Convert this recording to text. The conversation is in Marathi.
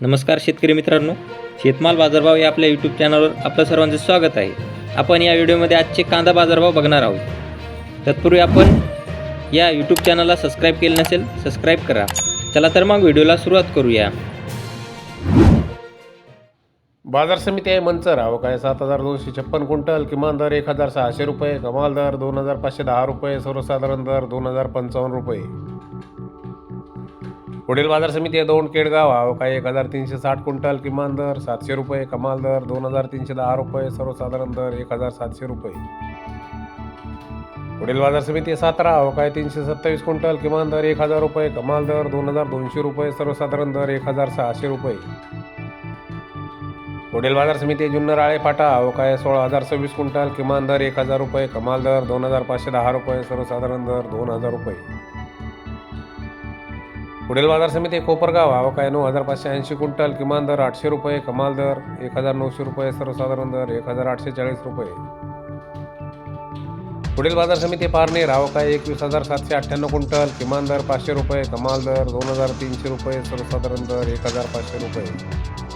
नमस्कार शेतकरी मित्रांनो. शेतमाल बाजारभाव या आपल्या यूट्यूब चॅनलवर आपलं सर्वांचं स्वागत आहे. आपण या व्हिडिओमध्ये आजचे कांदा बाजारभाव बघणार आहोत. तत्पूर्वी आपण या यूट्यूब चॅनलला सबस्क्राईब केलं नसेल सबस्क्राईब करा. चला तर मग व्हिडिओला सुरुवात करूया. बाजार समिती आहे मंचर अहो काय सात हजार दोनशे छप्पन क्विंटल किमान दर एक हजार सहाशे रुपये कमाल दर दोन हजार पाचशे दहा रुपये सर्वसाधारण दर दोन हजार पंचावन्न रुपये. पुढील बाजार समिती आहे दोन केडगाव अहो एक हजार तीनशे साठ क्विंटल किमान दर सातशे रुपये कमाल दर दोन हजार तीनशे दहा रुपये सर्वसाधारण दर एक हजार सातशे रुपये. पुढील बाजार समिती सातारा अवकाळी तीनशे सत्तावीस क्विंटल किमान दर एक हजार रुपये कमाल दर दोन हजार दोनशे रुपये सर्वसाधारण दर एक हजार सहाशे रुपये. पुढील बाजार समिती आहे जुन्नर आळे फाटा. अवकाय सोळा हजार सव्वीस क्विंटल किमान दर एक हजार रुपये कमाल दर दोन हजार पाचशे दहा रुपये सर्वसाधारण दर दोन हजार रुपये. पुढील बाजार समिती आहे कोपरगाव आहे नऊ हजार पाचशे ऐंशी क्विंटल किमान दर आठशे रुपये कमाल दर एक हजार नऊशे रुपये सर्वसाधारण दर एक हजार आठशे चाळीस रुपये. पुढील बाजार समिती आहे पारनेर आहे एकवीस हजार सातशे अठ्ठ्याण्णव क्विंटल किमान दर पाचशे रुपये कमाल दर दोन हजार तीनशे रुपये सर्वसाधारण दर एक हजार पाचशे रुपये.